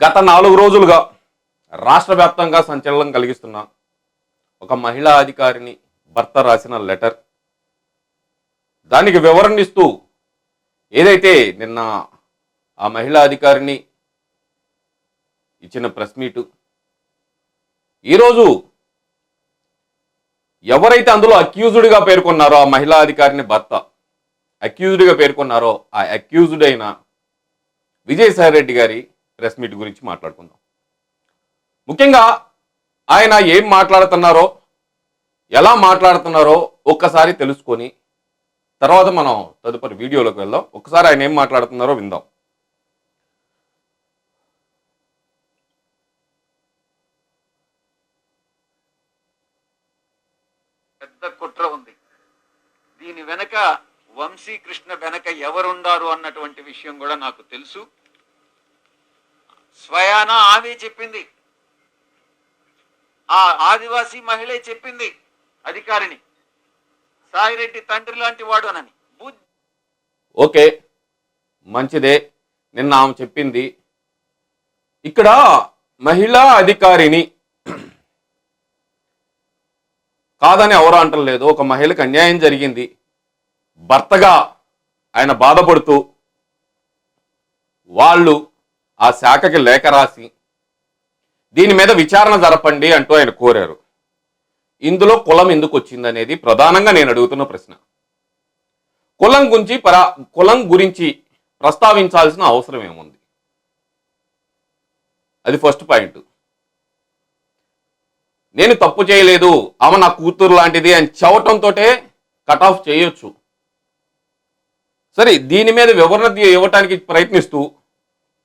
గత నాలుగు రోజులుగా రాష్ట్ర వ్యాప్తంగా సంచలనం కలిగిస్తున్న ఒక మహిళా అధికారిని భర్త రాసిన లెటర్. దానికి వివరణ ఇస్తూ ఏదైతే నిన్న ఆ మహిళా అధికారిని ఇచ్చిన ప్రెస్ మీటు ఈరోజు ఎవరైతే అందులో అక్యూజ్డ్గా పేర్కొన్నారో ఆ మహిళా అధికారిని భర్త అక్యూజ్డ్గా పేర్కొన్నారో ఆ అక్యూజ్డ్ అయిన విజయసాయి రెడ్డి గారి ప్రెస్ మీట్ గురించి మాట్లాడుకుందాం. ముఖ్యంగా ఆయన ఏం మాట్లాడుతున్నారో ఎలా మాట్లాడుతున్నారో ఒక్కసారి తెలుసుకొని తర్వాత మనం తదుపరి వీడియోలోకి వెళ్దాం. ఒక్కసారి ఆయన ఏం మాట్లాడుతున్నారో విందాం. పెద్ద కుట్ర ఉంది. దీని వెనక వంశీకృష్ణ వెనక ఎవరుండారు అన్నటువంటి విషయం కూడా నాకు తెలుసు. స్వయాన ఆమె చెప్పింది. ఆ ఆదివాసీ మహిళే చెప్పింది అధికారిని. సాయిరెడ్డి తండ్రి లాంటి వాడు అనని. ఓకే మంచిదే నిన్న ఆమె చెప్పింది. ఇక్కడ మహిళా అధికారిని కాదని ఎవరు అంటలేదు. ఒక మహిళకు అన్యాయం జరిగింది. భర్తగా ఆయన బాధపడుతూ వాళ్ళు ఆ శాఖకి లేఖ రాసి దీని మీద విచారణ జరపండి అంటూ ఆయన కోరారు. ఇందులో కులం ఎందుకు వచ్చింది అనేది ప్రధానంగా నేను అడుగుతున్న ప్రశ్న. కులం గురించి పరా కులం గురించి ప్రస్తావించాల్సిన అవసరం ఏముంది? అది ఫస్ట్ పాయింట్. నేను తప్పు చేయలేదు ఆమె నా కూతురు లాంటిది అని చెవటంతో కట్ ఆఫ్ చేయొచ్చు. సరే దీని మీద వివరణ ఇవ్వటానికి ప్రయత్నిస్తూ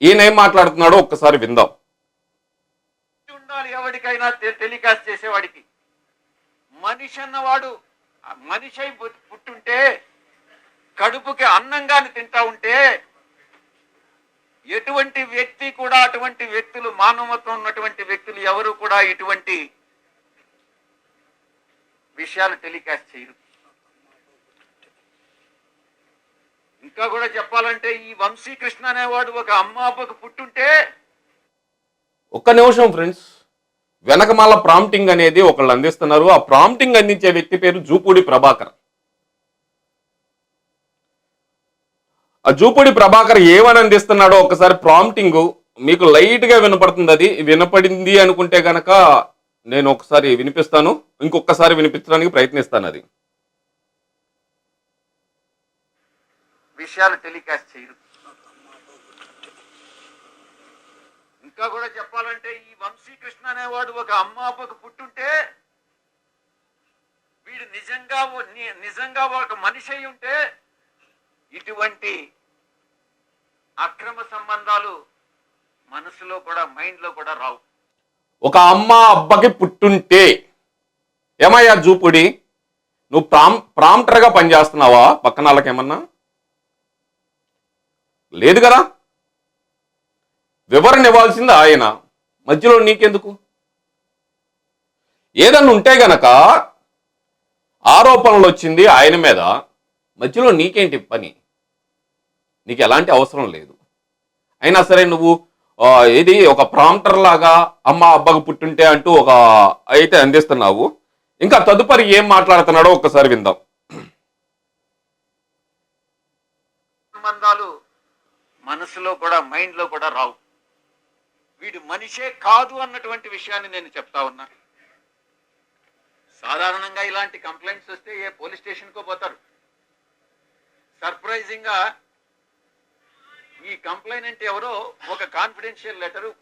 ఈయన ఏం మాట్లాడుతున్నాడో ఒక్కసారి విందాం. ఉండాలి ఎవరికైనా టెలికాస్ట్ చేసేవాడికి. మనిషి అన్నవాడు మనిషి అయి పుట్టుంటే కడుపుకి అన్నంగాని తింటా ఉంటే ఎటువంటి వ్యక్తి కూడా అటువంటి వ్యక్తులు మానవత్వం ఉన్నటువంటి వ్యక్తులు ఎవరు కూడా ఇటువంటి విషయాలు టెలికాస్ట్ చేయరు. ఇంకా కూడా చెప్పాలంటే ఈ వంశీకృష్ణ అనేవాడు ఒక అమ్మ అబ్బకు పుట్టుంటే ఒక్క నిమిషం ఫ్రెండ్స్. వెనకమాల ప్రాంప్టింగ్ అనేది ఒకళ్ళు అందిస్తున్నారు. ఆ ప్రాంప్టింగ్ అందించే వ్యక్తి పేరు జూపూడి ప్రభాకర్. ఆ జూపూడి ప్రభాకర్ ఏమని అందిస్తున్నాడో ఒకసారి ప్రాంప్టింగ్ మీకు లైట్గా వినపడుతుంది. అది వినపడింది అనుకుంటే గనక నేను ఒకసారి వినిపిస్తాను. ఇంకొకసారి వినిపించడానికి ప్రయత్నిస్తాను అది. విషయాలు టెలికాస్ట్ చేయరు. ఇంకా కూడా చెప్పాలంటే ఈ వంశీకృష్ణ అనేవాడు ఒక అమ్మ అబ్బకు పుట్టుంటే వీడు నిజంగా నిజంగా ఒక మనిషి అయి ఉంటే ఇటువంటి అక్రమ సంబంధాలు మనసులో కూడా మైండ్లో కూడా రావు. ఒక అమ్మ అబ్బకి పుట్టుంటే ఏమయ్యా జూపుడి? నువ్వు ప్రాం ప్రాంప్టర్గా పనిచేస్తున్నావా? పక్కన వాళ్ళకి ఏమన్నా లేదు కదా? వివరణ ఇవ్వాల్సింది ఆయన. మధ్యలో నీకెందుకు? ఏదన్నా ఉంటే గనక ఆరోపణలు వచ్చింది ఆయన మీద. మధ్యలో నీకేంటి పని? నీకు ఎలాంటి అవసరం లేదు. అయినా సరే నువ్వు ఇది ఒక ప్రాంప్టర్ లాగా అమ్మ అబ్బకు పుట్టుంటే అంటూ ఒక అయితే అందిస్తున్నావు. ఇంకా తదుపరి ఏం మాట్లాడుతున్నాడో ఒక్కసారి విందాం. సంబంధాలు మనసులో కూడా మైండ్లో కూడా రావు. వీడు మనిషే కాదు అన్నటువంటి విషయాన్ని నేను చెప్తా ఉన్నా. సాధారణంగా ఇలాంటి కంప్లైంట్స్ వస్తే ఏ పోలీస్ స్టేషన్కో పోతారు. సర్ప్రైజింగ్గా ఈ కంప్లైనెంట్ ఎవరో ఒక కాన్ఫిడెన్షియల్ లెటరు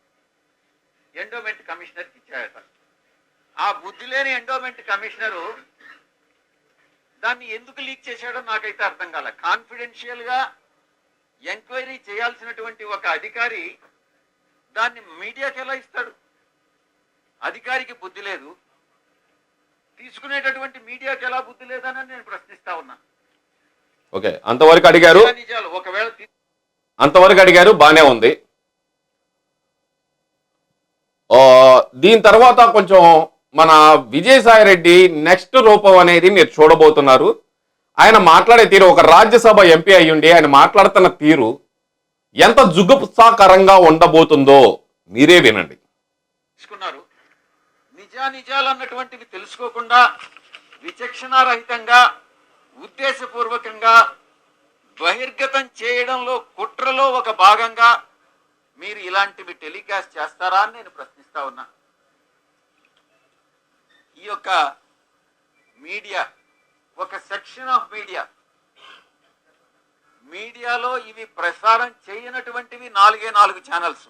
ఎండోమెంట్ కమిషనర్కి ఇచ్చాడట ఆ బుద్ధి లేని ఎండోమెంట్ కమిషనరు దాన్ని ఎందుకు లీక్ చేశాడో నాకైతే అర్థం కాల. కాన్ఫిడెన్షియల్గా ఎంక్వైరీ చేయాల్సినటువంటి ఒక అధికారి దాన్ని మీడియాకి ఎలా ఇస్తాడు? అధికారికి బుద్ధి లేదు. తీసుకునేటటువంటి మీడియాకి ఎలా బుద్ధి లేదని నేను ప్రశ్నిస్తా ఉన్నా. ఓకే అంతవరకు అడిగారు? ఒకవేళ అంతవరకు అడిగారు బానే ఉంది. దీని తర్వాత కొంచెం మన విజయసాయి రెడ్డి నెక్స్ట్ రూపం అనేది మీరు చూడబోతున్నారు. ఆయన మాట్లాడే తీరు ఒక రాజ్యసభ ఎంపీ అయ్యుండి ఆయన మాట్లాడుతున్న తీరు ఎంత జుగుప్సాకరంగా ఉండబోతుందో మీరే వినండి. తీసుకున్నారు. నిజానిజాలు అన్నటువంటివి తెలుసుకోకుండా విచక్షణారహితంగా ఉద్దేశపూర్వకంగా బహిర్గతం చేయడంలో కుట్రలో ఒక భాగంగా మీరు ఇలాంటివి టెలికాస్ట్ చేస్తారా అని నేను ప్రశ్నిస్తా ఉన్నా. ఈ యొక్క మీడియా ఒక సెక్షన్ ఆఫ్ మీడియా. మీడియాలో ఇవి ప్రసారం చేయనటువంటివి నాలుగే నాలుగు ఛానల్స్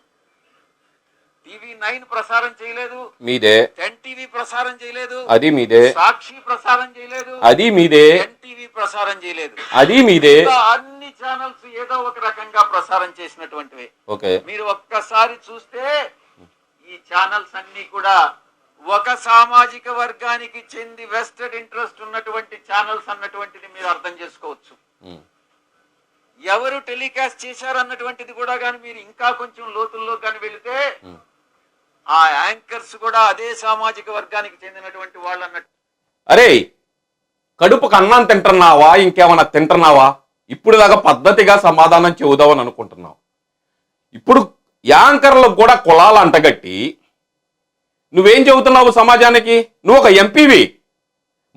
టీవీ నైన్ ప్రసారం చేయలేదు. మీదే. టెన్ టీవీ ప్రసారం చేయలేదు. అది మీదే. సాక్షి ప్రసారం చేయలేదు. అది మీదే. టెన్ టీవీ ప్రసారం చేయలేదు. అది మీదే. అన్ని ఛానల్స్ ఏదో ఒక రకంగా ప్రసారం చేసినటువంటివి. ఓకే. మీరు ఒక్కసారి చూస్తే ఈ ఛానల్స్ అన్ని కూడా ఒక సామాజిక వర్గానికి చెంది వెస్టెడ్ ఇంట్రెస్ట్ ఉన్నటువంటి ఛానల్స్ అన్నటువంటిది మీరు అర్థం చేసుకోవచ్చు. ఎవరు టెలికాస్ట్ చేశారు అన్నటువంటిది కూడా కానీ మీరు ఇంకా కొంచెం లోతుల్లో కానీ వెళితే. ఆ యాంకర్స్ కూడా అదే సామాజిక వర్గానికి చెందినటువంటి వాళ్ళు అన్నట్టు. అరే కడుపుకు అన్నం తింటున్నావా? ఇంకేమైనా తింటున్నావా? ఇప్పుడు దాకా పద్ధతిగా సమాధానం చెబుదామని అనుకుంటున్నావు. ఇప్పుడు యాంకర్లకు కూడా కులాలు అంటగట్టి నువ్వేం చెబుతున్నావు సమాజానికి? నువ్వు ఒక ఎంపీవి.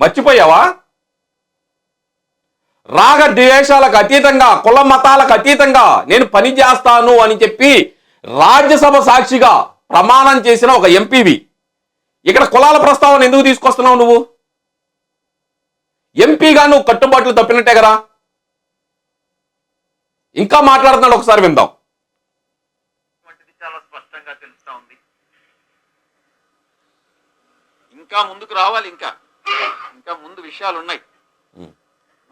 మర్చిపోయావా? రాగ ద్వేషాలకు అతీతంగా కుల మతాలకు అతీతంగా నేను పని చేస్తాను అని చెప్పి రాజ్యసభ సాక్షిగా ప్రమాణం చేసిన ఒక ఎంపీవి. ఇక్కడ కులాల ప్రస్తావన ఎందుకు తీసుకొస్తున్నావు నువ్వు? ఎంపీగా నువ్వు కట్టుబాట్లు తప్పినట్టే కదా. ఇంకా మాట్లాడుతున్నాడు ఒకసారి విందాం వంటిది చాలా స్పష్టంగా తెలుస్తా ఉంది ఇంకా ముందుకు రావాలి ఇంకా. ఇంకా ముందు విషయాలు ఉన్నాయి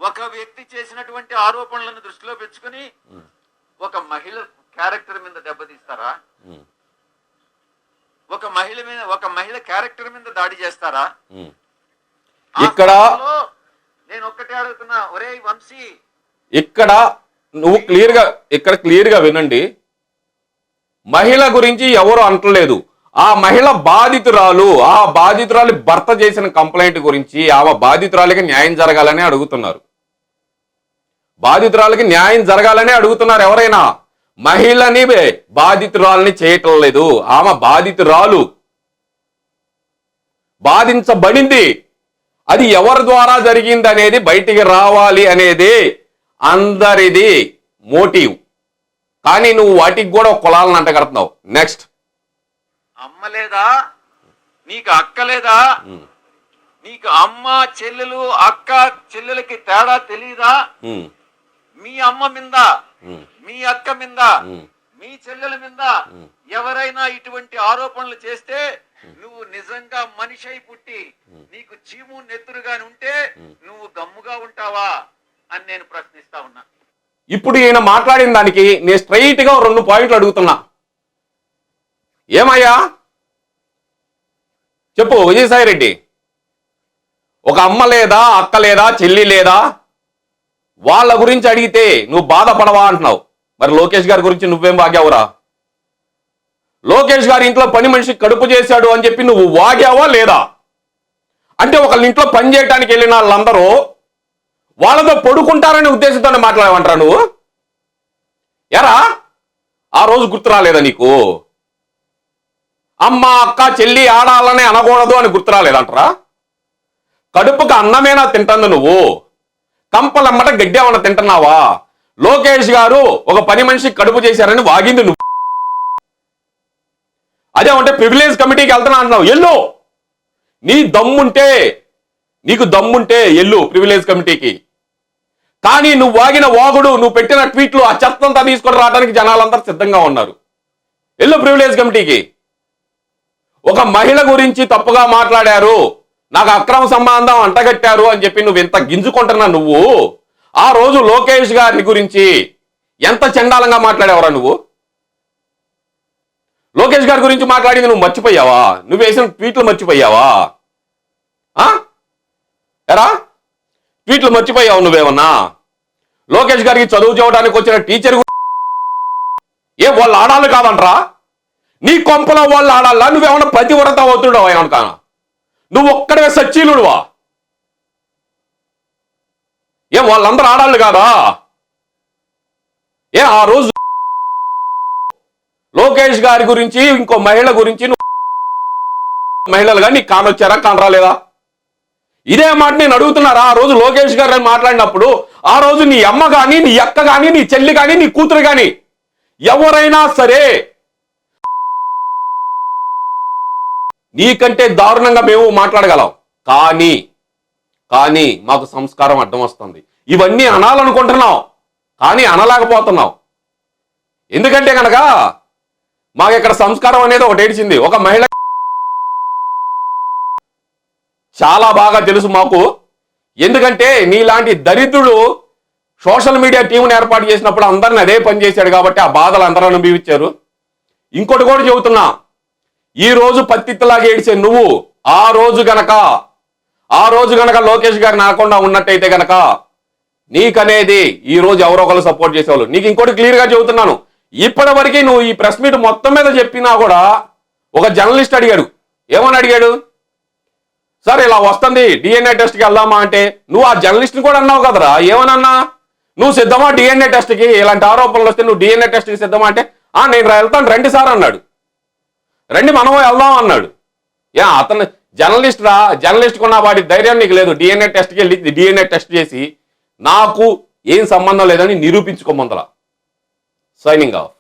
ఒక వ్యక్తి చేసినటువంటి ఆరోపణలను దృష్టిలో పెంచుకొని ఒక మహిళ క్యారెక్టర్ మీద దెబ్బతీస్తారా ఒక మహిళ మీద ఒక మహిళ క్యారెక్టర్ మీద దాడి చేస్తారా? ఇక్కడ నేను ఒక్కటే అడుగుతున్నా ఒరే వంశీ. ఇక్కడ నువ్వు క్లియర్గా ఇక్కడ క్లియర్గా వినండి. మహిళ గురించి ఎవరు అంటలేదు. ఆ మహిళ బాధితురాలు ఆ బాధితురాలు భర్త చేసిన కంప్లైంట్ గురించి ఆమె బాధితురాలికి న్యాయం జరగాలని అడుగుతున్నారు. బాధితురాలకి న్యాయం జరగాలని అడుగుతున్నారు ఎవరైనా? మహిళని బాధితురాలని చేయటం లేదు. ఆమె బాధితురాలు బాధించబడింది. అది ఎవరి ద్వారా జరిగింది అనేది బయటికి రావాలి అనేది అందరిది మోటివ్. కానీ నువ్వు వాటికి కూడా కులాలను అంటగడుతున్నావు. నెక్స్ట్ అమ్మ లేదా నీకు అక్క లేదా నీకు అమ్మ చెల్లెలు అక్క చెల్లెలకి తేడా తెలియదా మీ అమ్మ మీద? మీ అక్క మీద? మీ చెల్లెల మీద? ఎవరైనా ఇటువంటి ఆరోపణలు చేస్తే నువ్వు నిజంగా మనిషి అయి పుట్టి నీకు చీము నెత్తురుగాని ఉంటే నువ్వు గమ్ముగా ఉంటావా? అని నేను ప్రశ్నిస్తా ఉన్నా. ఇప్పుడు ఈయన మాట్లాడిన దానికి నేను స్ట్రైట్గా రెండు పాయింట్లు అడుగుతున్నా. ఏమయ్యా? చెప్పు విజయసాయి రెడ్డి. ఒక అమ్మ లేదా అక్క లేదా చెల్లి లేదా? వాళ్ళ గురించి అడిగితే నువ్వు బాధపడవా అంటున్నావు. మరి లోకేష్ గారి గురించి నువ్వేం వాగావురా? లోకేష్ గారి ఇంట్లో పని మనిషి కడుపు చేశాడు అని చెప్పి నువ్వు వాగావా లేదా? అంటే ఒకళ్ళ ఇంట్లో పని చేయడానికి వెళ్ళిన వాళ్ళందరూ వాళ్ళతో పడుకుంటారనే ఉద్దేశంతోనే మాట్లాడమంటారా నువ్వు? ఎరా? ఆ రోజు గుర్తు రాలేదా నీకు? అమ్మ అక్క చెల్లి ఆడాలని అనకూడదు అని గుర్తు రాలేదంటరా కడుపుకు అన్నమేనా తింటుంది నువ్వు? కంపలమ్మట గడ్డి ఏమన్నా తింటున్నావా? లోకేష్ గారు ఒక పని మనిషి కడుపు చేశారని వాగింది నువ్వు. అదే ఉంటే ప్రివిలేజ్ కమిటీకి వెళ్తున్నా అంటున్నావు. ఎల్లు! నీ దమ్ముంటే నీకు దమ్ముంటే ఎల్లు ప్రివిలేజ్ కమిటీకి. కానీ నువ్వు వాగిన వాగుడు నువ్వు పెట్టిన ట్వీట్లు ఆ చెత్తంతా తీసుకొని రావడానికి జనాలందరూ సిద్ధంగా ఉన్నారు. ఎల్లు ప్రివిలేజ్ కమిటీకి. ఒక మహిళ గురించి తప్పుగా మాట్లాడారు. నాకు అక్రమ సంబంధం అంటగట్టారు అని చెప్పి నువ్వు ఇంత గింజుకుంటున్నా నువ్వు? ఆ రోజు లోకేష్ గారి గురించి ఎంత చండాలంగా మాట్లాడేవరా నువ్వు? లోకేష్ గారి గురించి మాట్లాడింది నువ్వు మర్చిపోయావా? నువ్వు వేసిన ట్వీట్లు మర్చిపోయావా? ఎరా? ట్వీట్లు మర్చిపోయావు నువ్వేమన్నా? లోకేష్ గారికి చదువు చేయడానికి వచ్చిన టీచర్ ఏ వాళ్ళు ఆడాలి కాదంట్రా? నీ కొంపలో వాళ్ళు ఆడాలా? నువ్వేమన్నా ప్రతివ్రత అవుతుండవు ఏమనుకా నువ్వు ఒక్కడే సచ్చీలుడువా ఏ వాళ్ళందరూ ఆడాలి కాదా? ఏ ఆ రోజు లోకేష్ గారి గురించి ఇంకో మహిళ గురించి నువ్వు మహిళలుగా నీకు కానొచ్చారా కానరాలేదా? ఇదే మాట నేను అడుగుతున్నారా? ఆ రోజు లోకేష్ గారు మాట్లాడినప్పుడు ఆ రోజు నీ అమ్మ కానీ నీ అక్క కానీ నీ చెల్లి కానీ నీ కూతురు కానీ ఎవరైనా సరే నీకంటే దారుణంగా మేము మాట్లాడగలం. కానీ కానీ మాకు సంస్కారం అడ్డం వస్తుంది. ఇవన్నీ అనాలనుకుంటున్నాం. కానీ అనలేకపోతున్నాం. ఎందుకంటే కనుక మాకు ఇక్కడ సంస్కారం అనేది ఒకటి ఏడిచింది. ఒక మహిళ చాలా బాగా తెలుసు మాకు. ఎందుకంటే నీలాంటి దరిద్రుడు సోషల్ మీడియా టీంని ఏర్పాటు చేసినప్పుడు అందరిని అదే పని చేశాడు కాబట్టి ఆ బాధలు అందరూ అనుభవించారు. ఇంకోటి కూడా చెబుతున్నా. ఈ రోజు పత్తిత్తులాగా ఏడిచే నువ్వు ఆ రోజు గనక ఆ రోజు గనక లోకేష్ గారు నాకుండా ఉన్నట్టయితే గనక నీకనేది ఈ రోజు ఎవరో ఒకరు సపోర్ట్ చేసేవాళ్ళు. నీకు ఇంకోటి క్లియర్గా చెబుతున్నాను. ఇప్పటి వరకు నువ్వు ఈ ప్రెస్ మీట్ మొత్తం మీద చెప్పినా కూడా ఒక జర్నలిస్ట్ అడిగాడు. ఏమని అడిగాడు? సార్ ఇలా వస్తుంది డిఎన్ఏ టెస్ట్కి వెళ్దామా అంటే నువ్వు ఆ జర్నలిస్ట్ని కూడా అన్నావు కదరా ఏమనన్నా? నువ్వు సిద్ధమా డిఎన్ఏ టెస్ట్కి ఇలాంటి ఆరోపణలు వస్తే నువ్వు డిఎన్ఏ టెస్ట్కి సిద్ధమా అంటే ఆ నేను వెళ్తాను రండి సార్ అన్నాడు. రండి మనం వెళ్దాం అన్నాడు. యా అతను జర్నలిస్ట్ రా జర్నలిస్ట్ కొన్న వాడి ధైర్యం నీకు లేదు. డిఎన్ఏ టెస్ట్కి వెళ్ళి డిఎన్ఏ టెస్ట్ చేసి నాకు ఏం సంబంధం లేదని నిరూపించుకోమందల సైనింగ్ ఆఫ్